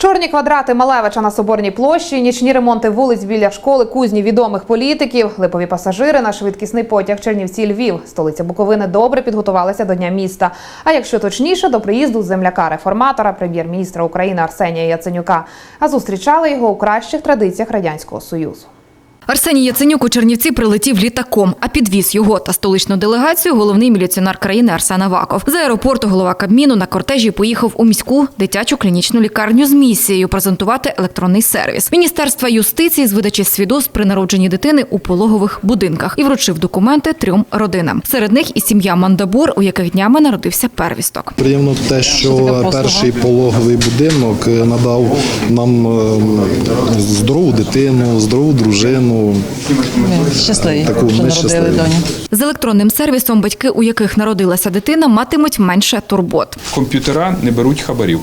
Чорні квадрати Малевича на Соборній площі, нічні ремонти вулиць біля школи, кузні відомих політиків, липові пасажири на швидкісний потяг Чернівці Львів. Столиця Буковини добре підготувалася до Дня міста. А якщо точніше, до приїзду земляка реформатора, прем'єр-міністра України Арсенія Яценюка. А зустрічали його у кращих традиціях радянського союзу. Арсеній Яценюк у Чернівці прилетів літаком, а підвіз його та столичну делегацію головний міліціонер країни Арсен Аваков. З аеропорту голова Кабміну на кортежі поїхав у міську дитячу клінічну лікарню з місією презентувати електронний сервіс Міністерства юстиції з видачі свідоцтв при народженні дитини у пологових будинках і вручив документи трьом родинам. Серед них і сім'я Мандабур, у яких днями народився первісток. Приємно те, що перший пологовий будинок е, надав нам е, здорову дитину, здорову дружину. Щасливі, Таку що ми народили щасливі. доню. З електронним сервісом батьки, у яких народилася дитина, матимуть менше турбот. Комп'ютера не беруть хабарів.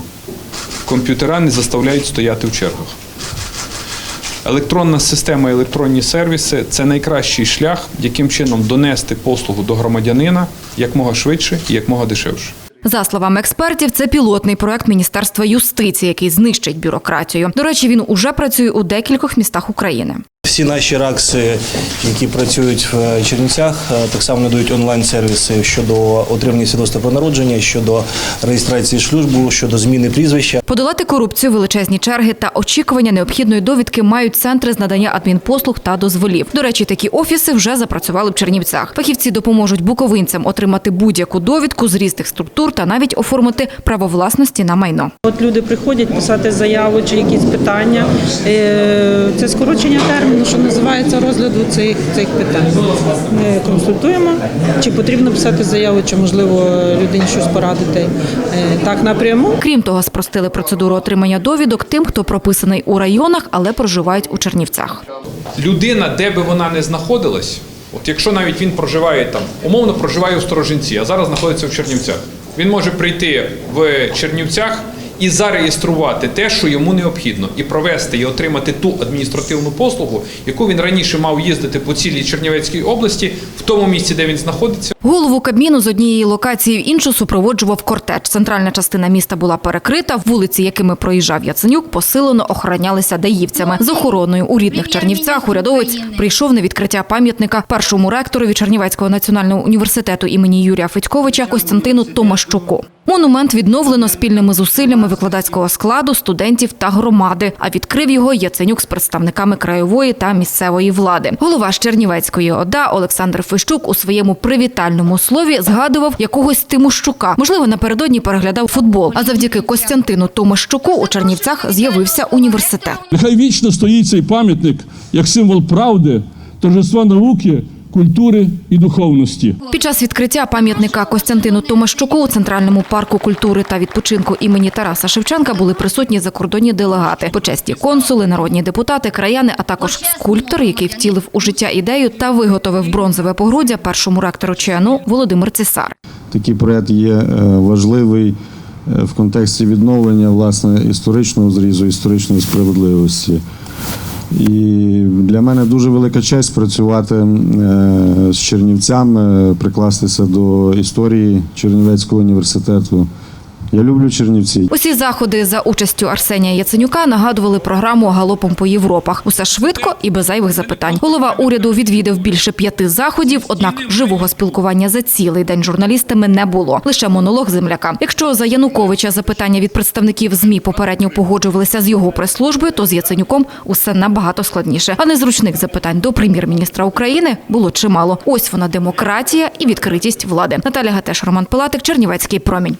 Комп'ютера не заставляють стояти в чергах. Електронна система, електронні сервіси це найкращий шлях, яким чином донести послугу до громадянина якмога швидше і якмога дешевше. За словами експертів, це пілотний проект Міністерства юстиції, який знищить бюрократію. До речі, він уже працює у декількох містах України. Всі наші РАКСи, які працюють в Чернівцях, е, так само надають онлайн-сервіси щодо отримання свідоцтва про народження, щодо реєстрації шлюбу, щодо зміни прізвища. Подолати корупцію, величезні черги та очікування необхідної довідки мають центри з надання адмінпослуг та дозволів. До речі, такі офіси вже запрацювали в Чернівцях. Фахівці допоможуть буковинцям отримати будь-яку довідку з різних структур та навіть оформити право власності на майно. От люди приходять писати заяву чи якісь питання. Е, Це скорочення терміну, що називається розгляду цих, цих питань. Ми консультуємо, чи потрібно писати заяву, чи можливо людині щось порадити е, так напряму. Крім того, спростили процедуру отримання довідок тим, хто прописаний у районах, але проживають у Чернівцях. Людина, де би вона не знаходилась, от якщо навіть він проживає там, умовно проживає у Сторожинці, а зараз знаходиться в Чернівцях, він може прийти в Чернівцях і зареєструвати те, що йому необхідно, і провести і отримати ту адміністративну послугу, яку він раніше мав їздити по цілій Чернівецькій області, в тому місці, де він знаходиться. Голову Кабміну з однієї локації в іншу супроводжував кортеж. Центральна частина міста була перекрита. Вулиці, якими проїжджав Яценюк, посилено охоронялися даївцями. З охороною у рідних Чернівцях урядовець прийшов на відкриття пам'ятника першому ректорові Чернівецького національного університету імені Юрія Федьковича Костянтину Томащуку. Монумент відновлено спільними зусиллями викладацького складу, студентів та громади. А відкрив його Яценюк з представниками краєвої та місцевої влади. Голова Чернівецької ОДА Олександр Фищук у своєму привітальному слові згадував якогось Тимощука. Можливо, напередодні переглядав футбол. А завдяки Костянтину Томащуку у Чернівцях з'явився університет. Нехай вічно стоїть цей пам'ятник як символ правди, торжества науки, культури і духовності. Під час відкриття пам'ятника Костянтину Томащуку у центральному парку культури та відпочинку імені Тараса Шевченка були присутні закордонні делегати, почесті консули, народні депутати, краяни, а також скульптор, який втілив у життя ідею та виготовив бронзове погруддя першому ректору ЧНУ Володимир Цесар. Такий проект є е, важливий е, в контексті відновлення власне історичного зрізу, історичної справедливості. І для мене дуже велика честь працювати е, з чернівцями, прикластися до історії Чернівецького університету. Я люблю Чернівці. Усі заходи за участю Арсенія Яценюка нагадували програму Галопом по Європах. Усе швидко і без зайвих запитань. Голова уряду відвідав більше п'яти заходів, однак живого спілкування за цілий день журналістами не було. Лише монолог земляка. Якщо за Януковича запитання від представників змі попередньо погоджувалися з його прес-службою, то з Яценюком усе набагато складніше. А незручних запитань до прем'єр-міністра України було чимало. Ось вона демократія і відкритість влади. Наталя Гатеш, Роман Пилатик, Чернівецький промінь.